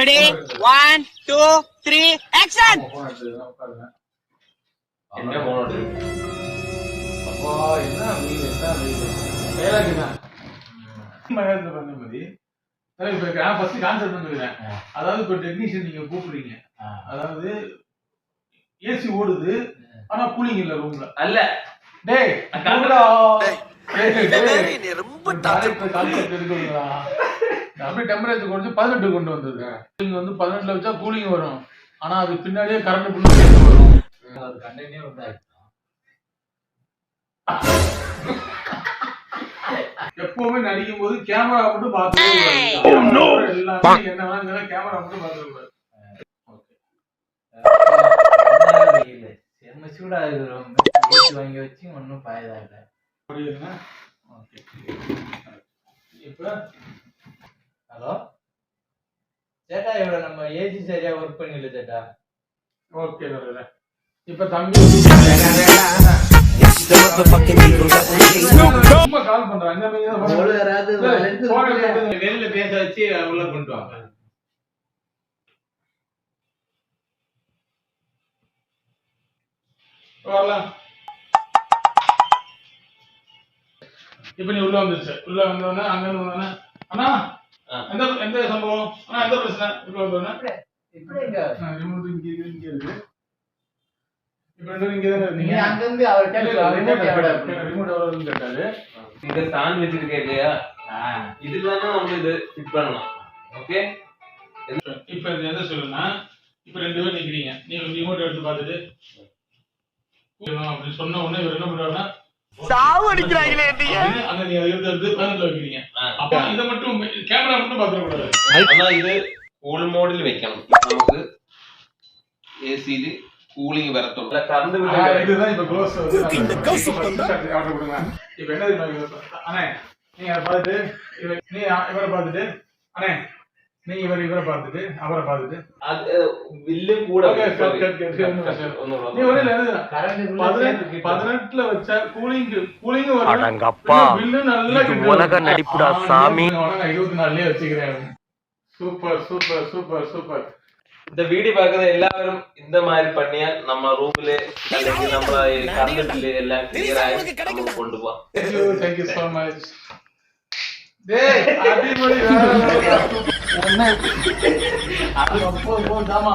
Ready one two three action அதாவது இப்போ technician நீங்க கூப்பிடுறீங்க. அதாவது ஏசி ஓடுது ஆனா கூலிங் இல்ல ரூம்ல அல்ல. டேய் அக்கா. அப்படியே டெம்பரேச்சர் குறைஞ்சு பதினெட்டு கொண்டு வந்தது. கூலிங் வந்து பதினெட்டுல வச்சா கூலிங் வரும். ஆனா அது பின்னாடியே கரண்ட் சேர்த்து வரும். அது கண்டனே உண்டாயிடுச்சு எப்பவுமே நடிக்கும் போது கேமரா மட்டும் பார்த்துட்டு எல்லாமே என்ன வேணா கேமரா மட்டும் பார்த்துக்கூடாது செம்ம சூடா வாங்கி வச்சு ஒன்றும் பாயதா இல்லை. இப்போ ஹலோ? சேட்டா இவ்வளோ நம்ம ஏசி சரியா ஒர்க் பண்ணல சேட்டா? ஓகே நல்லது. இப்போ தம்பி வெளியில பேச வச்சு உள்ள கொண்டு வாங்க. வரலாம். இப்போ நீ உள்ள வந்துருச்சு உள்ள வந்தோடனே அங்க இருந்து வந்தோடனே அண்ணா. எந்த எந்த சம்பவம்? அண்ணா எந்த பிரச்சனை? வந்தோடனே இப்படி எங்க? ரிமோட் இங்க இருக்கு இங்க இருக்கு இப்போ ரெண்டு இங்க தானே இருந்தீங்க? அங்கிருந்து அவர் கேட்டு ரிமோட் ரிமோட் எவ்வளவு கேட்டாரு. இங்க ஸ்டாண்ட் வச்சிருக்கேன் இல்லையா? இதுல தானே நம்ம இது ஃபிட் பண்ணலாம். ஓகே இப்ப இது எதை சொல்லுன்னா இப்ப ரெண்டு பேரும் நிக்கிறீங்க. நீங்க ரிமோட் எடுத்து பார்த்துட்டு அப்படின்னு சொன்ன உடனே இவர் என்ன பண்றாருன்னா சாவு அடிக்கிறாங்களே அந்த நீங்க இருக்கிறது பதினெட்டுல வைக்கிறீங்க. அப்ப இதை மட்டும் கேமரா மட்டும் பாத்துக்கூடாது ஆனா இது கூல் மோடில் வைக்கணும். நமக்கு ஏசி இது கூலிங் வரத்தும் கறந்து இதுதான் அண்ணே நீ இவர் இவரை பார்த்துட்டு அவரை பார்த்துட்டு അത് ബില്ല് കൂടെ Okay, okay, okay, okay, ஒண்ணும் பிரச்சனை இல்ல. நீ ஒண்ணு இல்ல எழுதுடா. பதினெட்டு பதினெட்டுல வச்ச கூலிங் கூலிங் அடங்கப்பா. பில்லு நல்லா இது கிண்டு உலக வரும். நடிப்புடா, ஆ, சாமி. உனக்கு இருபத்தி நாலுலயே வச்சுக்கிறேன் சூப்பர் சூப்பர் சூப்பர் சூப்பர் இந்த வீடியோ பார்க்குற எல்லாரும் இந்த மாதிரி பண்ணியா நம்ம ரூம்ல അല്ലെങ്കിൽ நம்ம கரண்ட் பில்லு எல்லாம் கிளியர் ஆகி நம்ம கொண்டு போவோம் தேங்க்யூ தேங்க்யூ சோ மச் டேய் அடிப்பொலி வேற level. என்ன அது அப்போ போ ஜாமா